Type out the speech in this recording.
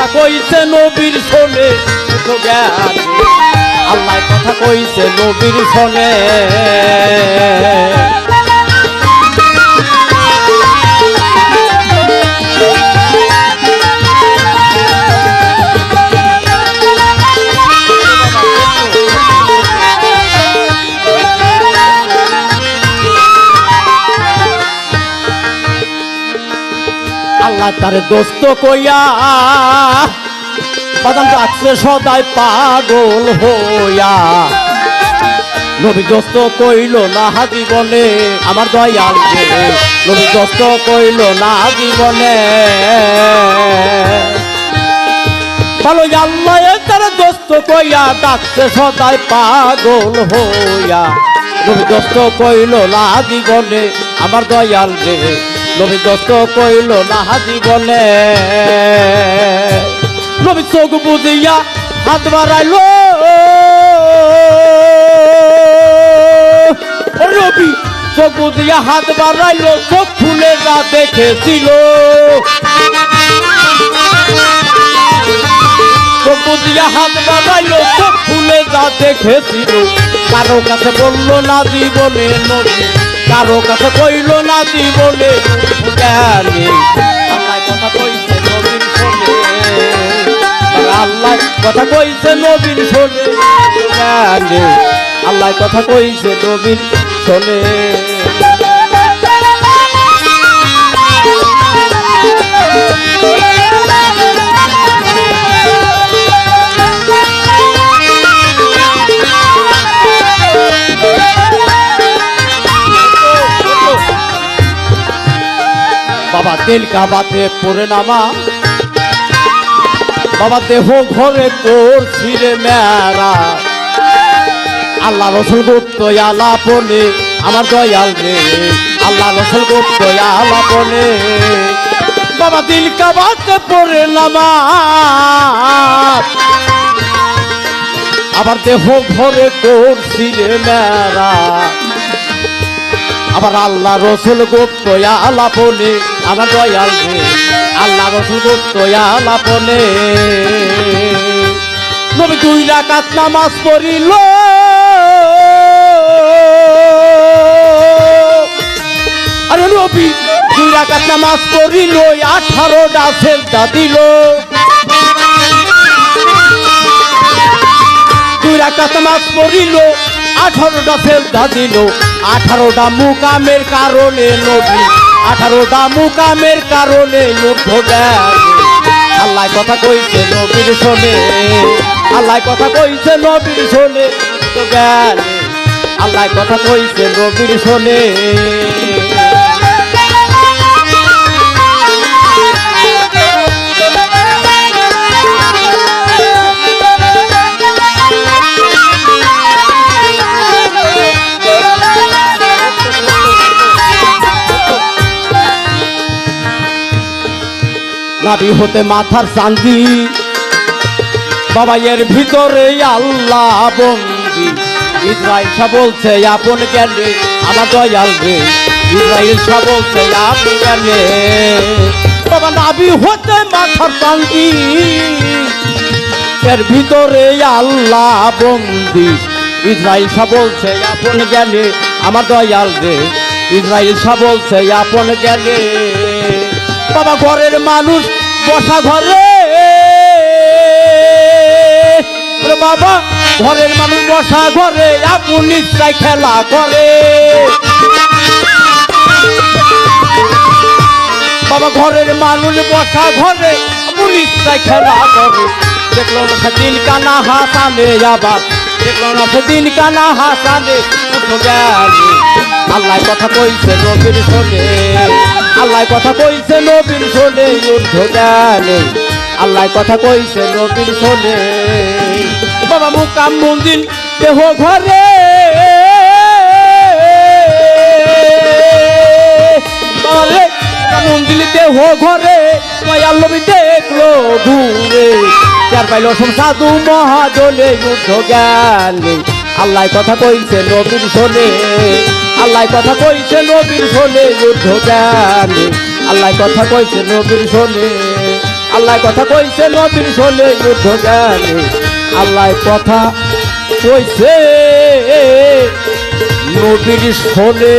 কথা কইছে নবীর শোনে আল্লাহ কথা কইছে নবীর শোনে। তার দোস্ত কইয়া বাদাম রাখছে সদাই পাগল হইয়া। নবী দোস্ত কইল, না জীবনে আমার দয়াল নবী দোস্ত কইল, না জীবনে। ভালো আল্লাহ তার দোস্ত কইয়া ডাকছে সদাই পাগল হইয়া। নবী দোস্ত কইল, না জীবনে আমার দয়াল রে নবী দোস্ত কইল না জীবনে। নবী চোখ বুঝিয়া হাত বাড়াইলো। রবি চোখ বুঝিয়া হাত বাড়াইলো, চোখ খুলে যা দেখেছিল। বুঝিয়া হাত বাড়াইলো, চোখ খুলে যা দেখেছিল। কারও কাছে বলল, না জীবনে নবী। কারও কাছে কইল না জীবনে বলে আল্লাহ কথা কইছে নবীন শোনে। আল্লাহ কথা কইছে নবীন শোনে জ্ঞানী আল্লাহ কথা কইছে নবীন শোনে। তেল কাবাতে পড়ে নামা বাবা দেহ ঘরে তোর ছিঁড়ে মেরা। আল্লাহ রসুল গুপ্ত আলাপনে আমার দয়াল রে। আল্লাহ রসুল গুপ্ত আলাপনে বাবা দিল কাবাতে পড়ে নামা আবার দেহ ঘরে তোর ছিঁড়ে মেরা। আবার আল্লাহ রসুল গুপ্ত আলাপনে, আমার দয়াল আল্লাহ রসুল গুপ্ত আলাপনে। নবী দুই রাকাত নামাজ পড়িল। আরে নবী, দুই রাকাত নামাজ পড়িল, আঠারোটা সেজদা দিল। দুই রাকাত নামাজ পড়িল আঠারোটা ফেলতা দিল, আঠারোটা মুকামের কারণে নবী আঠারোটা মুকামের কারণে দেয় আল্লাহ কথা কইছে নবীর শোনে, আল্লাহ কথা কইছে নবীর শোনে আল্লাহ কথা কইছে নবীর শোনে। নাবি হতে মাথার চান্দি। বাবা এর ভিতরে আল্লাহ বন্দি। ইসরায়েল সা বলছে, আপন জ্ঞানে আমার দয়াল রে। ইসরায়েল সা বলছে, আপন জ্ঞানে বাবা, নাবি হতে মাথার চান্দি। এর ভিতরে আল্লাহ বন্দি। ইসরায়েল সা বলছে, আপন জ্ঞানে আমার দয়াল রে। ইসরায়েল সা বলছে, আপন জ্ঞানে বাবা ঘরের মানুষ বসা ঘরে। বাবা, ঘরের মানুষ বসা ঘরে আপন খেলা করে। বাবা, ঘরের মানুষ বসা ঘরে খেলা করে। দেখল না সেদিন কানা হাসানে আবার। দেখল না সেদিন কানা হাসানে আল্লাহ কথা কইছে নবীর শোনে। আল্লাহ কথা কইছে নবীর শোনে যুদ্ধ গেলে আল্লাহ কথা কইছে নবীর শোনে। বাবা মুকাম মন্দির, দেহ ঘরে। মন্দির, দেহ ঘরে। দয়াল নবী দেখল দূরে। চার পাইল সাধু মহাজনে যুদ্ধ গেলে আল্লাহ কথা কইছে নবীর শোনে। আল্লাহ কথা কইছে নবীর শোনে যুদ্ধ জানে। আল্লাহ কথা কইছে নবীর শোনে। আল্লাহ কথা কইছে নবীর শোনে যুদ্ধ জানে। আল্লাহ কথা কইছে নবীর শোনে।